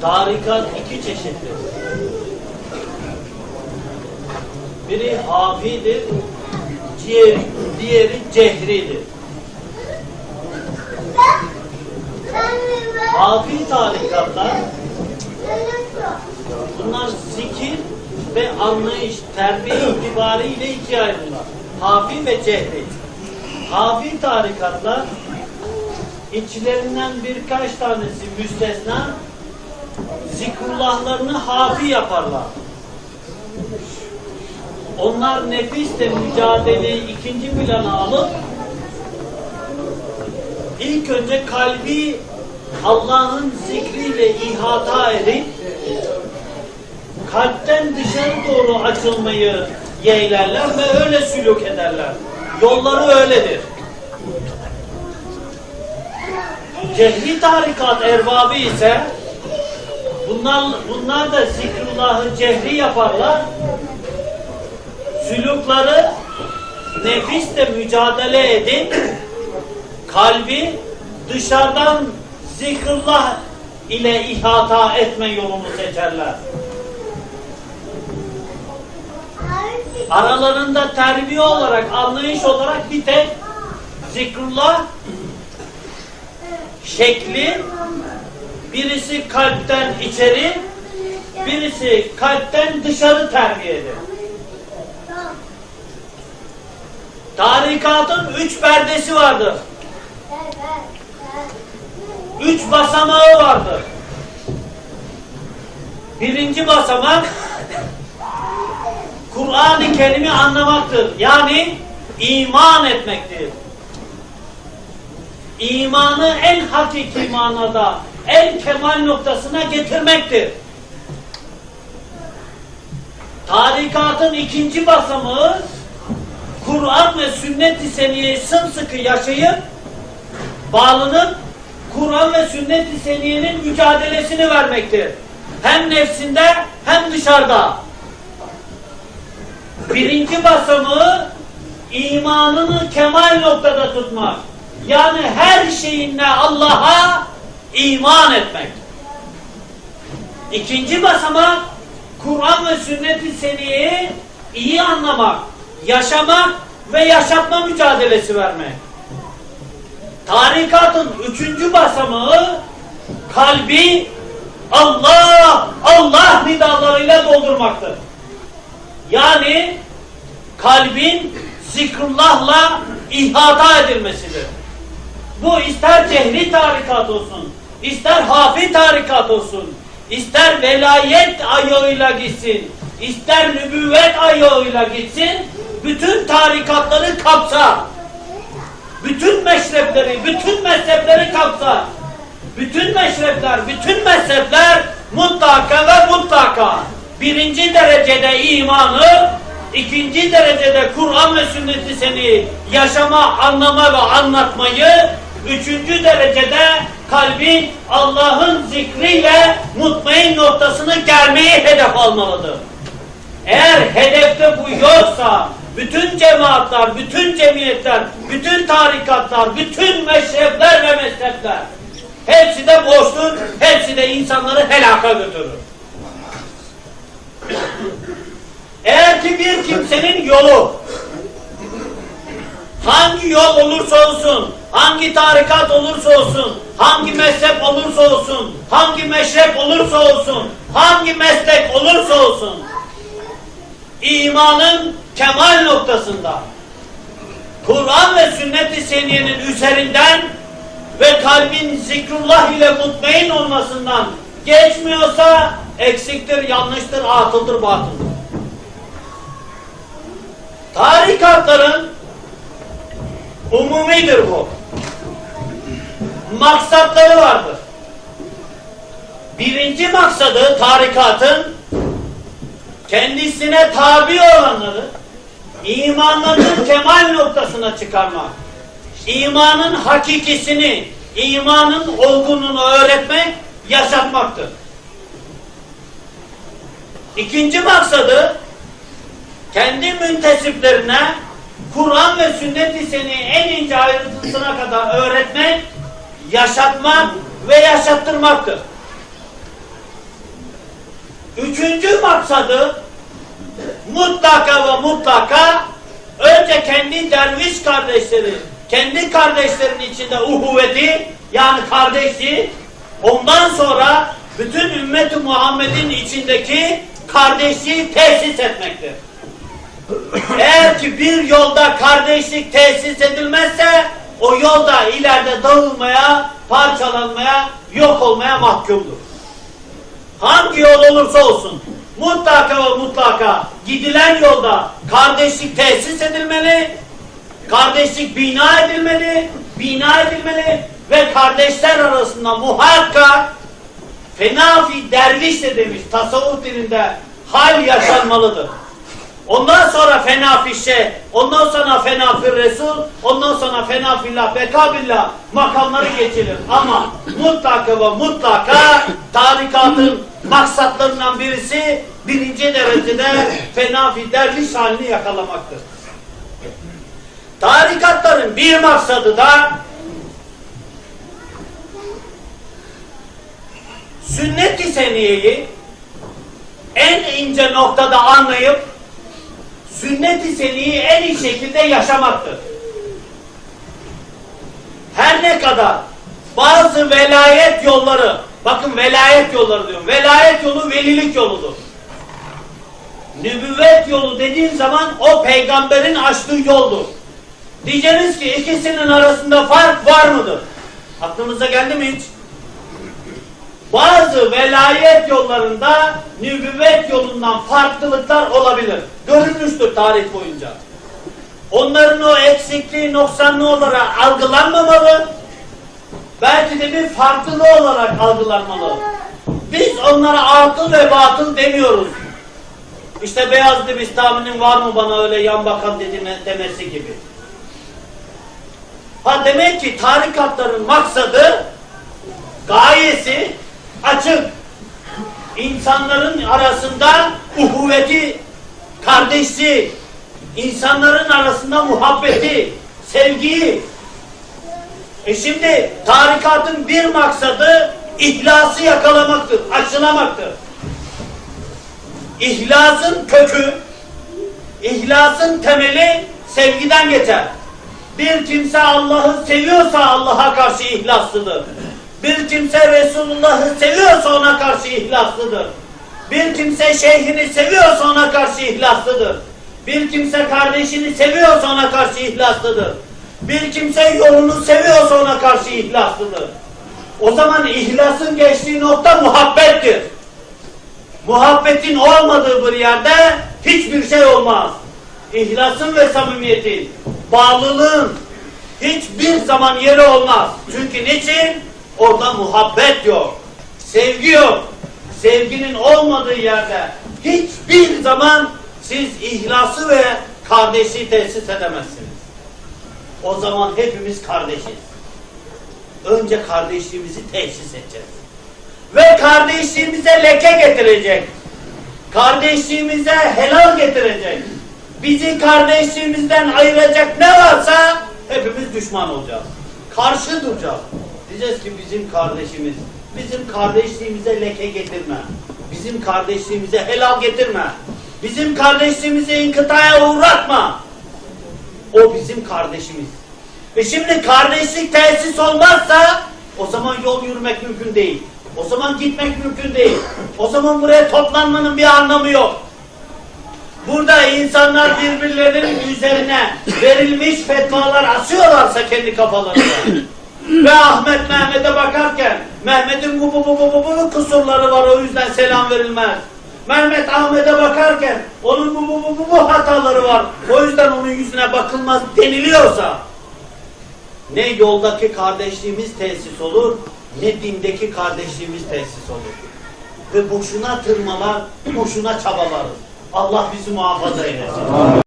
Tarikat iki çeşittir. Biri hafidir, diğeri, diğeri cehridir. Hafi tarikatlar bunlar zikir ve anlayış, terbiye itibariyle ikiye ayrılırlar. Hafi ve cehri. Hafi tarikatlar içlerinden birkaç tanesi müstesna zikrullahlarını hafi yaparlar. Onlar nefisle mücadeleyi ikinci plana alıp ilk önce kalbi Allah'ın zikriyle ihata edip kalpten dışarı doğru açılmayı yeğlerler ve öyle sülük ederler. Yolları öyledir. Cehri tarikat erbabı ise bunlar, bunlar da zikrullahı cehri yaparlar. Sülükleri nefisle mücadele edip kalbi dışarıdan zikrullah ile ihata etme yolunu seçerler. Aralarında terbiye olarak, anlayış olarak bir tek zikrullah şekli birisi kalpten içeri, birisi kalpten dışarı terbiyedir. Tarikatın üç perdesi vardır. Üç basamağı vardır. Birinci basamak Kur'an-ı Kerim'i anlamaktır. Yani iman etmektir. İmanı en hakiki manada, en kemal noktasına getirmektir. Tarikatın ikinci basamağı Kur'an ve sünnet-i seniyeyi sımsıkı yaşayıp bağlanıp Kur'an ve sünnet-i seniyenin mücadelesini vermektir. Hem nefsinde hem dışarıda. Birinci basamağı imanını kemal noktada tutmak. Yani her şeyinle Allah'a iman etmek. İkinci basamak Kur'an ve sünnet-i seniyeyi iyi anlamak, yaşamak ve yaşatma mücadelesi vermek. Tarikatın üçüncü basamağı kalbi Allah, Allah nidalarıyla doldurmaktır. Yani kalbin zikrullahla ihata edilmesidir. Bu ister cehri tarikat olsun, ister hafi tarikat olsun, ister velayet ayağıyla gitsin, ister nübüvvet ayağıyla gitsin, bütün tarikatları kapsar. Bütün meşrepleri, bütün mezhepleri kapsar. Bütün meşrepler, bütün mezhepler mutlaka ve mutlaka birinci derecede imanı, ikinci derecede Kur'an ve sünneti seni yaşama, anlama ve anlatmayı, üçüncü derecede kalbi Allah'ın zikriyle mutmain noktasını gelmeyi hedef almalıdır. Eğer hedefte bu yoksa bütün cemaatler, bütün cemiyetler, bütün tarikatlar, bütün meşrepler ve mezhepler hepsi de boştur, hepsi de insanları helaka götürür. Eğer ki bir kimsenin yolu hangi yol olursa olsun, hangi tarikat olursa olsun, hangi mezhep olursa olsun, hangi meşrep olursa olsun, hangi meslek olursa olsun, imanın kemal noktasında Kur'an ve sünnet-i seniyenin üzerinden ve kalbin zikrullah ile mutmain olmasından geçmiyorsa eksiktir, yanlıştır, atıldır, batıldır. Tarikatların umumidir bu. Maksatları vardır. Birinci maksadı tarikatın kendisine tabi olanları imanlarının kemal noktasına çıkarmak. İmanın hakikisini, imanın olgunluğunu öğretmek, yaşatmaktır. İkinci maksadı kendi müntesiplerine Kur'an ve sünnet-i en ince ayrıntısına kadar öğretmek, yaşatmak ve yaşattırmaktır. Üçüncü maksadı mutlaka ve mutlaka önce kendi derviş kardeşleri, kendi kardeşlerinin içinde uhuvveti yani kardeşliği ondan sonra bütün ümmeti Muhammed'in içindeki kardeşliği tesis etmektir. Eğer ki bir yolda kardeşlik tesis edilmezse o yolda ileride dağılmaya, parçalanmaya, yok olmaya mahkumdur. Hangi yol olursa olsun mutlaka ve mutlaka gidilen yolda kardeşlik tesis edilmeli, kardeşlik bina edilmeli, bina edilmeli ve kardeşler arasında muhakkak fenafi derviş de demiş tasavvuf dilinde hal yaşanmalıdır. Ondan sonra fena fişe, ondan sonra fena fir Resul, ondan sonra fena fillah, bekabillah makamları geçilir. Ama mutlaka ve mutlaka tarikatın maksatlarından birisi birinci derecede fena fi derviş halini yakalamaktır. Tarikatların bir maksadı da sünnet-i seniyeyi en ince noktada anlayıp sünnet-i seniyi en iyi şekilde yaşamaktır. Her ne kadar bazı velayet yolları, bakın velayet yolları diyorum, velayet yolu velilik yoludur. Nübüvvet yolu dediğin zaman o peygamberin açtığı yoldur. Diyeceğiniz ki ikisinin arasında fark var mıdır? Aklınıza geldi mi hiç? Bazı velayet yollarında nübüvvet yolundan farklılıklar olabilir. Görülmüştür tarih boyunca. Onların o eksikliği, noksanlı olarak algılanmamalı. Belki de bir farklı olarak algılanmalı. Biz onlara atıl ve batıl demiyoruz. İşte Beyazlı Bistami'nin var mı bana öyle yan bakan dediğine, demesi gibi. Ha demek ki tarikatların maksadı, gayesi açık. İnsanların arasında uhuvveti, kardeşliği, insanların arasında muhabbeti, sevgiyi. E şimdi tarikatın bir maksadı ihlası yakalamaktır, aşılamaktır. İhlasın kökü, ihlasın temeli sevgiden geçer. Bir kimse Allah'ı seviyorsa Allah'a karşı ihlaslıdır. Bir kimse Resulullah'ı seviyorsa ona karşı ihlaslıdır. Bir kimse şeyhini seviyorsa ona karşı ihlaslıdır. Bir kimse kardeşini seviyorsa ona karşı ihlaslıdır. Bir kimse yolunu seviyorsa ona karşı ihlaslıdır. O zaman ihlasın geçtiği nokta muhabbettir. Muhabbetin olmadığı bir yerde hiçbir şey olmaz. İhlasın ve samimiyetin, bağlılığın hiçbir zaman yeri olmaz. Çünkü niçin? Orada muhabbet yok. Sevgi yok. Sevginin olmadığı yerde hiçbir zaman siz ihlası ve kardeşliği tesis edemezsiniz. O zaman hepimiz kardeşiz. Önce kardeşliğimizi tesis edeceğiz. Ve kardeşliğimize leke getirecek. Kardeşliğimize helal getirecek. Bizi kardeşliğimizden ayıracak ne varsa hepimiz düşman olacağız. Karşı duracağız. Diyeceğiz ki bizim kardeşimiz, bizim kardeşliğimize leke getirme. Bizim kardeşliğimize helal getirme. Bizim kardeşliğimizi inkıtaya uğratma. O bizim kardeşimiz. E şimdi kardeşlik tesis olmazsa o zaman yol yürümek mümkün değil. O zaman gitmek mümkün değil. O zaman buraya toplanmanın bir anlamı yok. Burada insanlar birbirlerinin üzerine verilmiş fetvalar asıyorlarsa kendi kafalarına ve Ahmet Mehmet'e bakarken Mehmet'in bu bu bu bu bu bu kusurları var o yüzden selam verilmez. Mehmet Ahmet'e bakarken onun bu bu bu bu bu hataları var o yüzden onun yüzüne bakılmaz deniliyorsa ne yoldaki kardeşliğimiz tesis olur ne dindeki kardeşliğimiz tesis olur. Ve boşuna tırmalar, boşuna çabalarız. Allah bizi muhafaza eylesin.